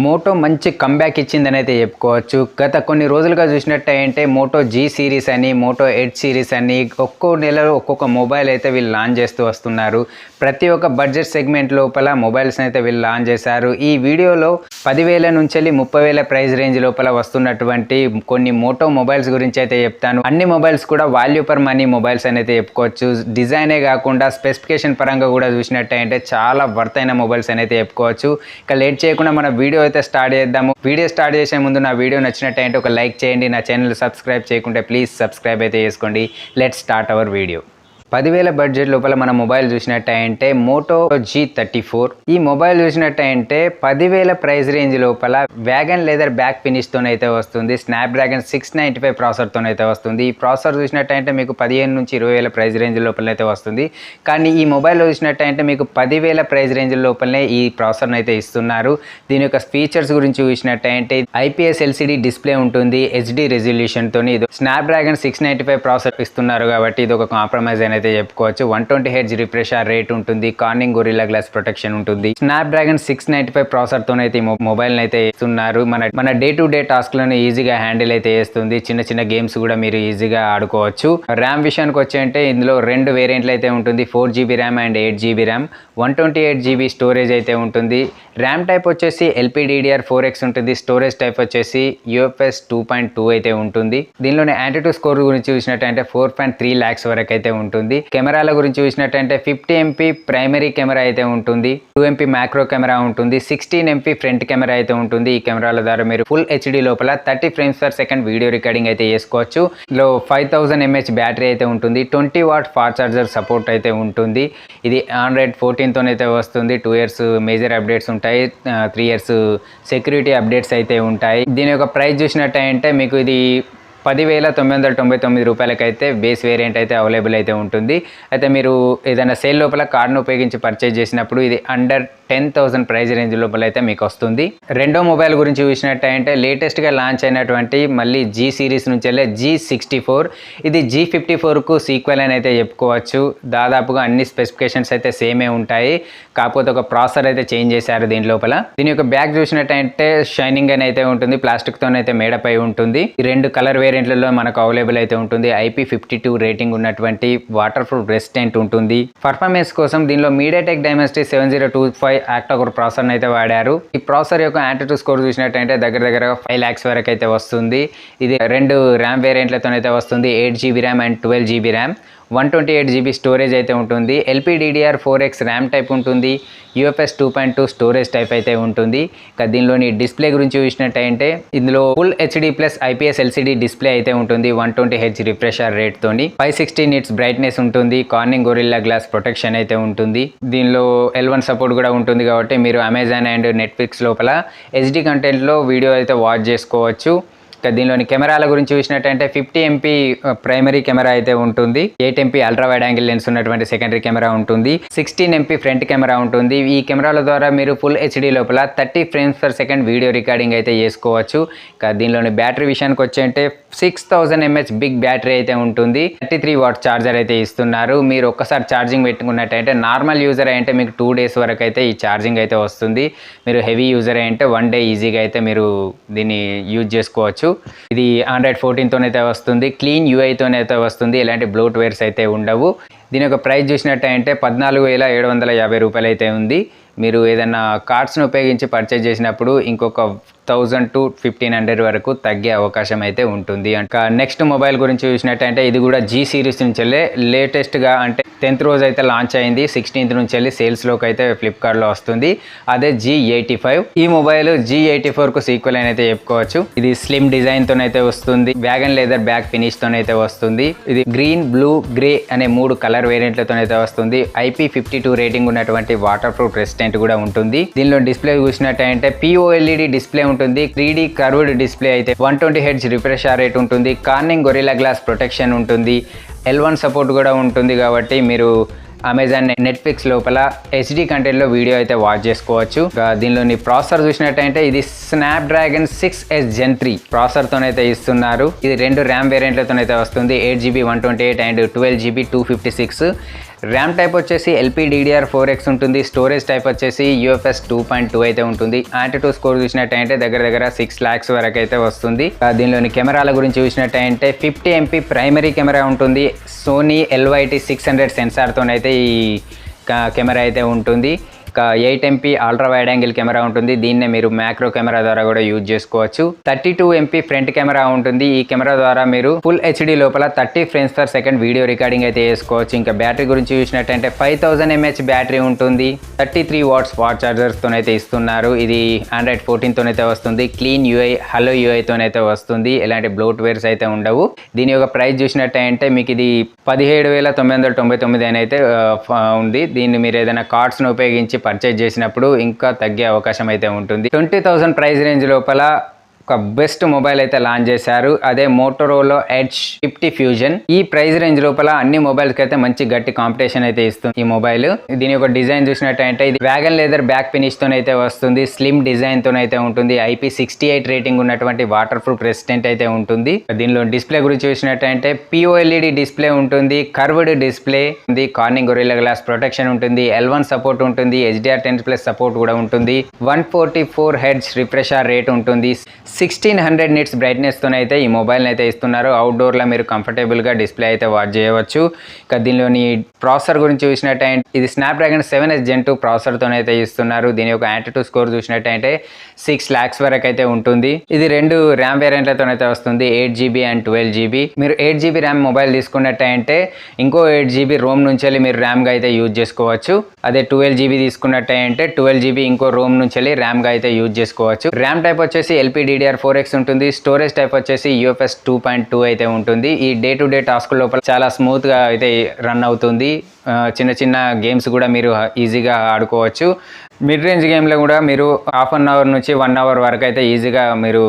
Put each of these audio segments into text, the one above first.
Moto మంచి comeback ఇచ్చిందని అయితే చెప్పుకోవచ్చు. గత కొన్ని రోజులుగా చూసినట్టయితే మోటో జీ సిరీస్ అని మోటో ఎయిట్ సిరీస్ అని ఒక్కో నెలలో ఒక్కొక్క మొబైల్ అయితే వీళ్ళు లాంచ్ చేస్తూ వస్తున్నారు. ప్రతి ఒక్క బడ్జెట్ సెగ్మెంట్ లోపల మొబైల్స్ అయితే వీళ్ళు లాంచ్ చేశారు. ఈ వీడియోలో పదివేల నుంచి వెళ్ళి ముప్పై వేల ప్రైస్ రేంజ్ లోపల వస్తున్నటువంటి కొన్ని మోటో మొబైల్స్ గురించి అయితే చెప్తాను. అన్ని మొబైల్స్ కూడా వాల్యూ పర్ మనీ మొబైల్స్ అని అయితే చెప్పుకోవచ్చు. డిజైనే కాకుండా స్పెసిఫికేషన్ పరంగా కూడా చూసినట్టయితే చాలా వర్త్ అయిన మొబైల్స్ అని అయితే చెప్పుకోవచ్చు. ఇక లేట్ చేయకుండా మన వీడియో అయితే స్టార్ట్ చేద్దాము. వీడియో స్టార్ట్ చేసే ముందు నా వీడియో నచ్చినట్టయితే ఒక లైక్ చేయండి. నా ఛానల్ సబ్స్క్రైబ్ చేయకుంటే ప్లీజ్ సబ్స్క్రైబ్ అయితే చేసుకోండి. Let start our video. పదివేల బడ్జెట్ లోపల మన మొబైల్ చూసినట్టయితే మోటో జీ థర్టీ ఫోర్. ఈ మొబైల్ చూసినట్టయితే పదివేల ప్రైస్ రేంజ్ లోపల వ్యాగన్ లెదర్ బ్యాక్ ఫినిష్తో అయితే వస్తుంది. Snapdragon six ninety five ప్రాసెసర్తో అయితే వస్తుంది. ఈ ప్రాసెసర్ చూసినట్టయితే మీకు పదిహేను నుంచి ఇరవై వేల ప్రైస్ రేంజ్ లోపల అయితే వస్తుంది. కానీ ఈ మొబైల్లో చూసినట్టయితే మీకు పదివేల ప్రైస్ రేంజ్ లోపలనే ఈ ప్రాసెసర్ని అయితే ఇస్తున్నారు. దీని యొక్క ఫీచర్స్ గురించి చూసినట్టయితే ఐపీఎస్ ఎల్సిడి డిస్ప్లే ఉంటుంది. హెచ్డి రెజల్యూషన్తో ఇది Snapdragon six ninety five processor ఇస్తున్నారు కాబట్టి ఇది ఒక కాంప్రమైజ్ అనేది అయితే చెప్పుకోవచ్చు. One twenty hertz refresh rate ఉంటుంది. కార్నింగ్ గొరిల్లా గ్లాస్ ప్రొటెక్షన్ ఉంటుంది. Snapdragon six ninety five ప్రాసెసర్తో అయితే మొబైల్ అయితే ఇస్తున్నారు మన మన డే టు డే టాస్క్లను ఈజీగా హ్యాండిల్ అయితే చేస్తుంది. చిన్న చిన్న గేమ్స్ కూడా మీరు ఈజీగా ఆడుకోవచ్చు. ర్యామ్ విషయానికి వచ్చి అంటే ఇందులో రెండు వేరియంట్లు అయితే ఉంటుంది. Four GB RAM and eight GB RAM. One twenty eight GB storage అయితే ఉంటుంది. ర్యామ్ టైప్ వచ్చేసి ఎల్పిడిడిఆర్ ఫోర్ ఎక్స్ ఉంటుంది. స్టోరేజ్ టైప్ వచ్చేసి యూఎఫ్ఎస్ టూ పాయింట్ టూ అయితే ఉంటుంది. దీనిలోనే యాంటీటూ స్కోర్ గురించి చూసినట్టయితే ఫోర్ పాయింట్ త్రీ ల్యాక్స్ వరకు అయితే ఉంటుంది. కెమెరాల గురించి చూసినట్టయితే ఫిఫ్టీ ఎంపీ ప్రైమరీ కెమెరా అయితే ఉంటుంది. టూ ఎంపీ మ్యాక్రో కెమెరా ఉంటుంది. సిక్స్టీన్ ఎంపీ ఫ్రంట్ కెమెరా అయితే ఉంటుంది. ఈ కెమెరాల ద్వారా మీరు ఫుల్ హెచ్డి లోపల thirty frames per second video recording అయితే చేసుకోవచ్చు. ఇందులో ఫైవ్ థౌసండ్ ఎంహెచ్ బ్యాటరీ అయితే ఉంటుంది. Twenty watt fast charger support అయితే ఉంటుంది. ఇది ఆండ్రాయిడ్ ఫోర్టీ అయితే వస్తుంది. టూ ఇయర్స్ మేజర్ అప్డేట్స్ ఉంటాయి. త్రీ ఇయర్స్ సెక్యూరిటీ అప్డేట్స్ అయితే ఉంటాయి. దీని యొక్క ప్రైస్ చూసినట్టయితే మీకు ఇది పదివేల తొమ్మిది వందల తొంభై తొమ్మిది రూపాయలకైతే బేస్ వేరియంట్ అయితే అవైలబుల్ అయితే ఉంటుంది. అయితే మీరు ఏదైనా సేల్ లోపల కార్డును ఉపయోగించి పర్చేజ్ చేసినప్పుడు ఇది under ten thousand price range లోపల అయితే మీకు వస్తుంది. రెండో మొబైల్ గురించి చూసినట్టయితే లేటెస్ట్గా లాంచ్ అయినటువంటి మళ్ళీ జీ సిరీస్ నుంచి వెళ్ళే జీ సిక్స్టీ ఫోర్ ఇది జీ ఫిఫ్టీ ఫోర్కు సీక్వెల్ అని అయితే చెప్పుకోవచ్చు. దాదాపుగా అన్ని స్పెసిఫికేషన్స్ అయితే సేమే ఉంటాయి. కాకపోతే ఒక ప్రాసెసర్ అయితే చేంజ్ చేశారు దీని లోపల. దీని యొక్క బ్యాగ్ చూసినట్టయితే షైనింగ్ అని అయితే ఉంటుంది. ప్లాస్టిక్తోనైతే మేడపై ఉంటుంది. ఈ రెండు కలర్ వేరియంట్లలో మనకు అవైలబుల్ అయితే ఉంటుంది. ఐపీ ఫిఫ్టీ టూ రేటింగ్ ఉన్నటువంటి వాటర్ ప్రూఫ్ రెసిస్టెంట్ ఉంటుంది. పర్ఫార్మెన్స్ కోసం దీనిలో MediaTek Dimensity seven zero two five octacore processor అయితే వాడారు. ఈ ప్రాసెసర్ యొక్క యాంటీటూ స్కోర్ చూసినట్టయితే దగ్గర దగ్గర ఫైవ్ ల్యాక్స్ వరకు అయితే వస్తుంది. ఇది రెండు ర్యామ్ వేరియంట్లతో అయితే వస్తుంది. Eight GB RAM and twelve GB RAM one twenty eight GB storage అయితే ఉంటుంది. LPDDR four X RAM type ఉంటుంది. UFS two point two storage type అయితే ఉంటుంది. ఇక దీనిలోని డిస్ప్లే గురించి చూసినట్టయితే ఇందులో full HD plus IPS LCD display అయితే ఉంటుంది. One twenty H refresher rate తోని ఫైవ్ సిక్స్టీ నిట్స్ బ్రైట్నెస్ ఉంటుంది. కార్నింగ్ గొరిల్లా గ్లాస్ ప్రొటెక్షన్ అయితే ఉంటుంది. దీనిలో ఎల్ వన్ సపోర్ట్ కూడా ఉంటుంది కాబట్టి మీరు అమెజాన్ అండ్ నెట్ఫ్లిక్స్ లోపల హెచ్డి కంటెంట్లో వీడియో అయితే వాచ్ చేసుకోవచ్చు. దీనిలోని కెమెరాల గురించి చూసినట్టయితే ఫిఫ్టీ ఎంపీ ప్రైమరీ కెమెరా అయితే ఉంటుంది. Eight MP ultra wide angle lens ఉన్నటువంటి సెకండరీ కెమెరా ఉంటుంది. సిక్స్టీన్ ఎంపీ ఫ్రంట్ కెమెరా ఉంటుంది. ఈ కెమెరాల ద్వారా మీరు ఫుల్ హెచ్డి లోపల thirty frames per second video recording అయితే చేసుకోవచ్చు. దీనిలోని బ్యాటరీ విషయానికి వచ్చేంటే six thousand MH big battery అయితే ఉంటుంది. థర్టీ త్రీ వాట్ ఛార్జర్ అయితే ఇస్తున్నారు. మీరు ఒక్కసారి ఛార్జింగ్ పెట్టుకున్నట్టయితే నార్మల్ యూజర్ అయితే మీకు టూ డేస్ వరకు అయితే ఈ ఛార్జింగ్ అయితే వస్తుంది. మీరు హెవీ యూజర్ అయితే వన్ డే ఈజీగా అయితే మీరు దీన్ని యూజ్ చేసుకోవచ్చు. ఇది ఆండ్రాయిడ్ ఫోర్టీన్తోనైతే వస్తుంది. క్లీన్ యూఐతోనైతే వస్తుంది. ఎలాంటి బ్లోట్ వేర్స్ అయితే ఉండవు. దీని యొక్క ప్రైస్ చూసినట్టయితే పద్నాలుగు వేల ఏడు వందల యాభై రూపాయలు అయితే ఉంది. మీరు ఏదైనా కార్డ్స్ను ఉపయోగించి పర్చేజ్ చేసినప్పుడు ఇంకొక థౌజండ్ టు ఫిఫ్టీన్ హండ్రెడ్ వరకు తగ్గే అవకాశం అయితే ఉంటుంది. ఇంకా నెక్స్ట్ మొబైల్ గురించి చూసినట్టయితే ఇది కూడా జీ సిరీస్ నుంచి వెళ్ళే లేటెస్ట్గా అంటే టెన్త్ రోజు అయితే లాంచ్ అయింది. సిక్స్టీన్త్ నుంచి వెళ్ళి సేల్స్లోకి అయితే ఫ్లిప్కార్ట్లో వస్తుంది. అదే జీ ఎయిటీ ఫైవ్ ఈ మొబైల్ జీ ఎయిటీ ఫోర్కు సీక్వెల్ అని అయితే చెప్పుకోవచ్చు. ఇది స్లిమ్ డిజైన్తోనైతే వస్తుంది. వ్యాగన్ లెదర్ బ్యాక్ ఫినిష్తోనైతే వస్తుంది. ఇది గ్రీన్ బ్లూ గ్రే అనే మూడు కలర్ వేరియంట్లతోనైతే వస్తుంది. ఐపీ ఫిఫ్టీ టూ రేటింగ్ ఉన్నటువంటి వాటర్ ప్రూఫ్ రెసిస్టెంట్ కూడా ఉంటుంది. దీనిలో డిస్ప్లే చూసినట్టయితే పిఓఎల్ఈడి డిస్ప్లే ఉంటుంది. త్రీ కర్వ్డ్ డిస్ప్లే అయితే one twenty hertz refresh rate ఉంటుంది. కార్నింగ్ గొరిలా గ్లాస్ ప్రొటెక్షన్ ఉంటుంది. ఎల్ వన్ సపోర్ట్ కూడా ఉంటుంది కాబట్టి మీరు అమెజాన్ నెట్ఫ్లిక్స్ లోపల హెచ్డి కంటెంట్లో వీడియో అయితే వాచ్ చేసుకోవచ్చు. దీనిలోని ప్రాసెసర్ చూసినట్టయితే ఇది Snapdragon six S Gen three ప్రాసెసర్తోనైతే ఇస్తున్నారు. ఇది రెండు ర్యామ్ వేరియంట్లతోనైతే వస్తుంది. Eight GB one twenty eight and twelve GB two fifty six RAM type వచ్చేసి ఎల్పీ ఫోర్ ఎక్స్ ఉంటుంది స్టోరేజ్ టైప్ వచ్చేసి యూఎఫ్ఎస్ టూ పాయింట్ టూ అయితే ఉంటుంది. యాంటీ టూ స్కోర్ చూసినట్టయితే దగ్గర దగ్గర సిక్స్ ల్యాక్స్ వరకు అయితే వస్తుంది. దీనిలోని కెమెరాల గురించి చూసినట్టయితే ఫిఫ్టీ ఎంపీ ప్రైమరీ కెమెరా ఉంటుంది. సోనీ ఎల్వైటీ సిక్స్ హండ్రెడ్ సెన్సార్తోనైతే ఈ కెమెరా అయితే ఉంటుంది. Eight MP ultra wide angle camera ఉంటుంది. దీన్నే మీరు మ్యాక్రో కెమెరా ద్వారా కూడా యూజ్ చేసుకోవచ్చు. Thirty two MP front camera ఉంటుంది. ఈ కెమెరా ద్వారా మీరు ఫుల్ హెచ్డి లోపల thirty frames per second video recording అయితే చేసుకోవచ్చు. ఇంకా బ్యాటరీ గురించి చూసినట్టంటే ఫైవ్ థౌసండ్ ఎంహెచ్ బ్యాటరీ ఉంటుంది. థర్టీ త్రీ వాట్స్ వాట్ చార్జర్స్తోనైతే ఇస్తున్నారు. ఇది ఆండ్రాయిడ్ ఫోర్టీన్తోనైతే వస్తుంది. క్లీన్ యూఐ హలో యూఐతోనైతే వస్తుంది. ఎలాంటి బ్లోట్ వేర్స్ అయితే ఉండవు. దీని యొక్క ప్రైస్ చూసినట్టయితే మీకు ఇది పదిహేడు వేల తొమ్మిది వందల తొంభై తొమ్మిది అని అయితే ఉంది. దీన్ని మీరు ఏదైనా కార్డ్స్ను ఉపయోగించి పర్చేజ్ చేసినప్పుడు ఇంకా తగ్గే అవకాశం అయితే ఉంటుంది. ట్వంటీ థౌసండ్ ప్రైస్ రేంజ్ లోపల ఒక బెస్ట్ మొబైల్ అయితే లాంచ్ చేశారు. అదే మోటోరోలో ఎడ్జ్ ఫిఫ్టీ ఫ్యూజన్ ఈ ప్రైస్ రేంజ్ లోపల అన్ని మొబైల్స్ అయితే మంచి గట్టి కాంపిటీషన్ అయితే ఇస్తుంది ఈ మొబైల్. దీని యొక్క డిజైన్ చూసినట్టయితే ఇది వ్యాగన్ లెదర్ బ్యాక్ ఫినిష్ తోనైతే వస్తుంది. స్లిమ్ డిజైన్ తోనైతే ఉంటుంది. ఐపీ సిక్స్టీ ఎయిట్ రేటింగ్ ఉన్నటువంటి వాటర్ ప్రూఫ్ రెసిస్టెంట్ అయితే ఉంటుంది. దీనిలో డిస్ప్లే గురించి చూసినట్టయితే పిఓఎల్ఈడి డిస్ప్లే ఉంటుంది. కర్వ్డ్ డిస్ప్లే ఉంది. కార్నింగ్ గొరిల్లా గ్లాస్ ప్రొటెక్షన్ ఉంటుంది. ఎల్ వన్ సపోర్ట్ ఉంటుంది. హెచ్డిఆర్ టెన్ ప్లస్ సపోర్ట్ కూడా ఉంటుంది. One forty four hertz refresher rate ఉంటుంది. సిక్స్టీన్ హండ్రెడ్ నిట్స్ బ్రైట్నెస్తోనైతే ఈ మొబైల్ని అయితే ఇస్తున్నారు. అవుట్డోర్లో మీరు కంఫర్టబుల్గా డిస్ప్లే అయితే వాచ్ చేయవచ్చు. ఇక దీనిలోని ప్రాసెసర్ గురించి చూసినట్టయితే ఇది Snapdragon seven S Gen two ప్రాసెసర్తోనైతే ఇస్తున్నారు. దీని యొక్క యాంటీ స్కోర్ చూసినట్టయితే సిక్స్ ల్యాక్స్ వరకు అయితే ఉంటుంది. ఇది రెండు ర్యామ్ వేరియంట్లతోనైతే వస్తుంది. Eight GB and twelve GB మీరు ఎయిట్ జీబీ ర్యామ్ మొబైల్ తీసుకున్నట్టయితే ఇంకో ఎయిట్ జీబీ రోమ్ నుంచి వెళ్ళి మీరు ర్యామ్గా అయితే యూజ్ చేసుకోవచ్చు. అదే ట్వెల్వ్ జీబీ తీసుకున్నట్టయితే ట్వెల్వ్ జీబీ ఇంకో రోమ్ నుంచి వెళ్ళి ర్యామ్గా అయితే యూజ్ చేసుకోవచ్చు. ర్యామ్ టైప్ వచ్చేసి ఎల్పీడీడీఆర్ ఫోర్ ఎక్స్ ఉంటుంది. స్టోరేజ్ టైప్ వచ్చేసి యూఎఫ్ఎస్ టూ పాయింట్ టూ అయితే ఉంటుంది. ఈ డే టు డే టాస్క్ లోపల చాలా స్మూత్గా అయితే రన్ అవుతుంది. చిన్న చిన్న గేమ్స్ కూడా మీరు ఈజీగా ఆడుకోవచ్చు. మిడ్ రేంజ్ గేమ్లో కూడా మీరు హాఫ్ అన్ అవర్ నుంచి వన్ అవర్ వరకు అయితే ఈజీగా మీరు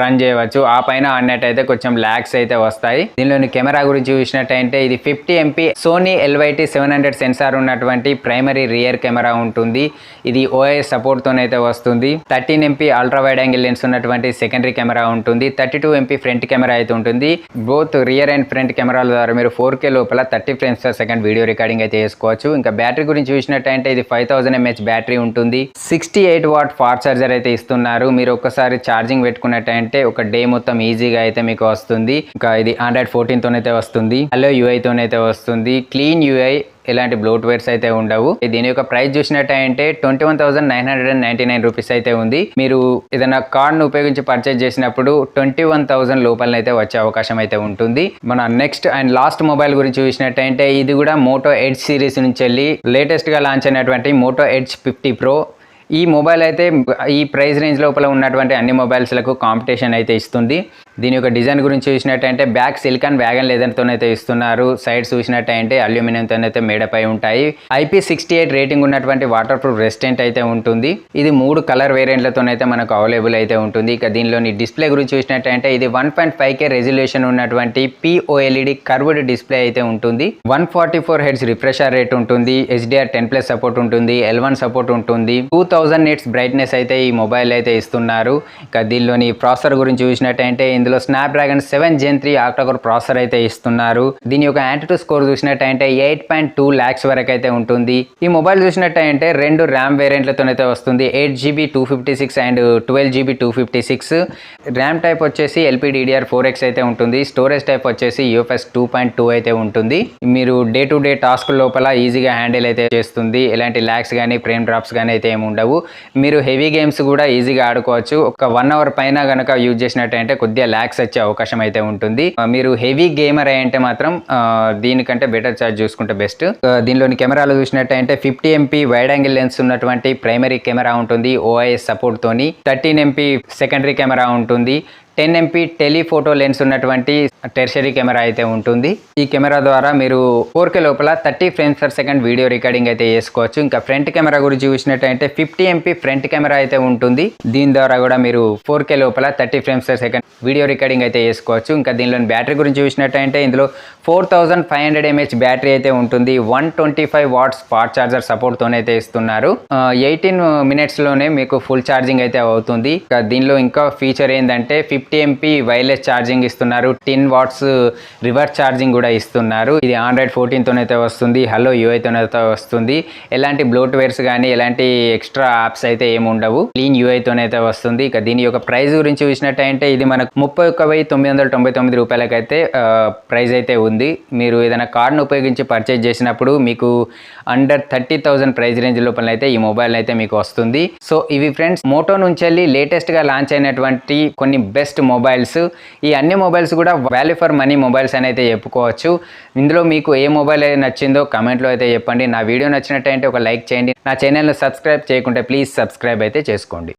రన్ చేయవచ్చు. ఆ పైన ఆడినట్టయితే కొంచెం ల్యాక్స్ అయితే వస్తాయి. దీనిలోని కెమెరా గురించి చూసినట్టయితే ఇది fifty MP Sony LYT seven hundred sensor ఉన్నటువంటి ప్రైమరీ రియర్ కెమెరా ఉంటుంది. ఇది ఓఎస్ సపోర్ట్తోనైతే వస్తుంది. Thirteen MP ultra wide angle lens ఉన్నటువంటి సెకండరీ కెమెరా ఉంటుంది. Thirty two MP front camera అయితే ఉంటుంది. బోత్ రియర్ అండ్ ఫ్రంట్ కెమెరాల ద్వారా మీరు ఫోర్ కే లోపల thirty frames per second video recording అయితే చేసుకోవచ్చు ఇంకా బ్యాటరీ గురించి చూసినట్టయితే ఇది ఫైవ్ థౌసండ్ ఎంహెచ్ బ్యాటరీ ఉంటుంది. Sixty eight watt fast charger అయితే ఇస్తున్నారు. మీరు ఒక్కసారి ఛార్జింగ్ పెట్టుకున్నట్టయితే ఒక డే మొత్తం ఈజీగా అయితే మీకు వస్తుంది. ఇంకా ఇది ఆండ్రాయిడ్ ఫోర్టీన్ తోనైతే వస్తుంది. హలో యూఐ తోనైతే వస్తుంది. క్లీన్ యూఐ ఇలాంటి బ్లూట్వేర్స్ అయితే ఉండవు. దీని యొక్క ప్రైస్ చూసినట్టయితే twenty one thousand nine hundred and ninety nine rupees అయితే ఉంది. మీరు ఏదైనా కార్డ్ను ఉపయోగించి పర్చేజ్ చేసినప్పుడు ట్వంటీ వన్ థౌసండ్ లోపల అయితే వచ్చే అవకాశం అయితే ఉంటుంది. మన నెక్స్ట్ అండ్ లాస్ట్ మొబైల్ గురించి చూసినట్టయితే ఇది కూడా మోటో ఎడ్జ్ సిరీస్ నుంచి వెళ్ళి లేటెస్ట్గా లాంచ్ అయినటువంటి మోటో ఎడ్జ్ ఫిఫ్టీ ప్రో ఈ మొబైల్ అయితే ఈ ప్రైస్ రేంజ్ లోపల ఉన్నటువంటి అన్ని మొబైల్స్లకు కాంపిటీషన్ అయితే ఇస్తుంది. దీని యొక్క డిజైన్ గురించి చూసినట్టయితే బ్యాక్ సిలికాన్ వ్యాగన్ లెదర్తోనైతే ఇస్తున్నారు. సైడ్స్ చూసినట్టయితే అల్యూమినియంతోనైతే మేడపై ఉంటాయి. ఐపీ సిక్స్టీ ఎయిట్ రేటింగ్ ఉన్నటువంటి వాటర్ ప్రూఫ్ రెసిస్టెంట్ అయితే ఉంటుంది. ఇది మూడు కలర్ వేరియంట్లతోనైతే మనకు అవైలబుల్ అయితే ఉంటుంది. ఇక దీనిలోని డిస్ప్లే గురించి చూసినట్టయితే ఇది one point five K resolution ఉన్నటువంటి పిఓఎల్ఈడి కర్వ్డ్ డిస్ప్లే అయితే ఉంటుంది. One forty four hertz refresher rate ఉంటుంది హెచ్డిఆర్ టెన్ ప్లస్ సపోర్ట్ ఉంటుంది. ఎల్ వన్ సపోర్ట్ ఉంటుంది. టూ థౌజండ్ నిట్స్ బ్రైట్నెస్ అయితే ఈ మొబైల్ అయితే ఇస్తున్నారు. ఇక దీనిలోని ప్రాసెసర్ గురించి చూసినట్టయితే ఇందులో Snapdragon seven Gen three octacore processor అయితే ఇస్తున్నారు. దీని యొక్క యాంటీటూ స్కోర్ చూసినట్టయితే ఎయిట్ పాయింట్ టూ ల్యాక్స్ వరకు అయితే ఉంటుంది. ఈ మొబైల్ చూసినట్టయితే రెండు ర్యామ్ వేరియంట్లతోనైతే వస్తుంది. Eight GB two fifty six and twelve GB two fifty six RAM type వచ్చేసి ఎల్పీడీడీఆర్ ఫోర్ ఎక్స్ అయితే ఉంటుంది. స్టోరేజ్ టైప్ వచ్చేసి యూఎఫ్ఎస్ టూ పాయింట్ టూ అయితే ఉంటుంది. మీరు డే టు డే టాస్క్ లోపల ఈజీగా హ్యాండిల్ అయితే చేస్తుంది. ఎలాంటి ల్యాక్స్ కానీ ఫ్రేమ్ డ్రాప్స్ కానీ అయితే ఏమి ఉండవు. మీరు హెవీ గేమ్స్ కూడా ఈజీగా ఆడుకోవచ్చు. ఒక వన్ అవర్ పైన కనుక యూజ్ చేసినట్టయితే కొద్దిగా ల్యాక్స్ వచ్చే అవకాశం అయితే ఉంటుంది. మీరు హెవీ గేమర్ అంటే మాత్రం దీనికంటే బెటర్ ఛార్జ్ చూసుకుంటే బెస్ట్ దీనిలోని కెమెరాలు చూసినట్టయితే fifty MP wide angle lens ఉన్నటువంటి ప్రైమరీ కెమెరా ఉంటుంది ఓఐఎస్ సపోర్ట్ తోని. థర్టీన్ ఎంపీ సెకండరీ కెమెరా ఉంటుంది. టెన్ ఎంపీ టెలిఫోటో లెన్స్ ఉన్నటువంటి టెర్షరీ కెమెరా అయితే ఉంటుంది. ఈ కెమెరా ద్వారా మీరు ఫోర్ కే లోపల thirty frames per second video recording అయితే చేసుకోవచ్చు. ఇంకా ఫ్రంట్ కెమెరా గురించి చూసినట్టయితే ఫిఫ్టీ ఎంపీ ఫ్రంట్ కెమెరా అయితే ఉంటుంది. దీని ద్వారా కూడా మీరు ఫోర్ కే లోపల thirty frames per second video recording అయితే చేసుకోవచ్చు. ఇంకా దీనిలోని బ్యాటరీ గురించి చూసినట్టయితే ఇందులో four thousand five hundred MH battery అయితే ఉంటుంది. One twenty five watts spot charger సపోర్ట్తోనైతే ఇస్తున్నారు. ఎయిటీన్ మినిట్స్లోనే మీకు ఫుల్ ఛార్జింగ్ అయితే అవుతుంది. ఇంకా దీనిలో ఇంకా ఫీచర్ ఏంటంటే fif fifty MP wireless charging ఇస్తున్నారు. టెన్ వాట్స్ రివర్స్ ఛార్జింగ్ కూడా ఇస్తున్నారు. ఇది ఆండ్రాయిడ్ ఫోర్టీన్తోనైతే వస్తుంది. హలో యూఐతోనైతే వస్తుంది. ఎలాంటి బ్లోట్వేర్స్ కానీ ఎలాంటి ఎక్స్ట్రా యాప్స్ అయితే ఏమి ఉండవు. క్లీన్ యూఐతోనైతే వస్తుంది. ఇక దీని యొక్క ప్రైస్ గురించి చూసినట్టయితే ఇది మనకు ముప్పై ఒక్క వెయ్యి తొమ్మిది వందల తొంభై తొమ్మిది రూపాయలకైతే ప్రైస్ అయితే ఉంది. మీరు ఏదైనా కార్డును ఉపయోగించి పర్చేజ్ చేసినప్పుడు మీకు under thirty thousand price range లోపల అయితే ఈ మొబైల్ అయితే మీకు వస్తుంది. సో ఇవి ఫ్రెండ్స్ మోటో నుంచి వెళ్ళి లేటెస్ట్గా లాంచ్ అయినటువంటి కొన్ని బెస్ట్ బెస్ట్ మొబైల్స్ ఈ అన్ని మొబైల్స్ కూడా వాల్యూ ఫర్ మనీ మొబైల్స్ అని అయితే చెప్పుకోవచ్చు. ఇందులో మీకు ఏ మొబైల్ అయితే నచ్చిందో కమెంట్లో అయితే చెప్పండి. నా వీడియో నచ్చినట్టయితే ఒక లైక్ చేయండి. నా ఛానల్ను సబ్స్క్రైబ్ చేయకుంటే ప్లీజ్ సబ్స్క్రైబ్ అయితే చేసుకోండి.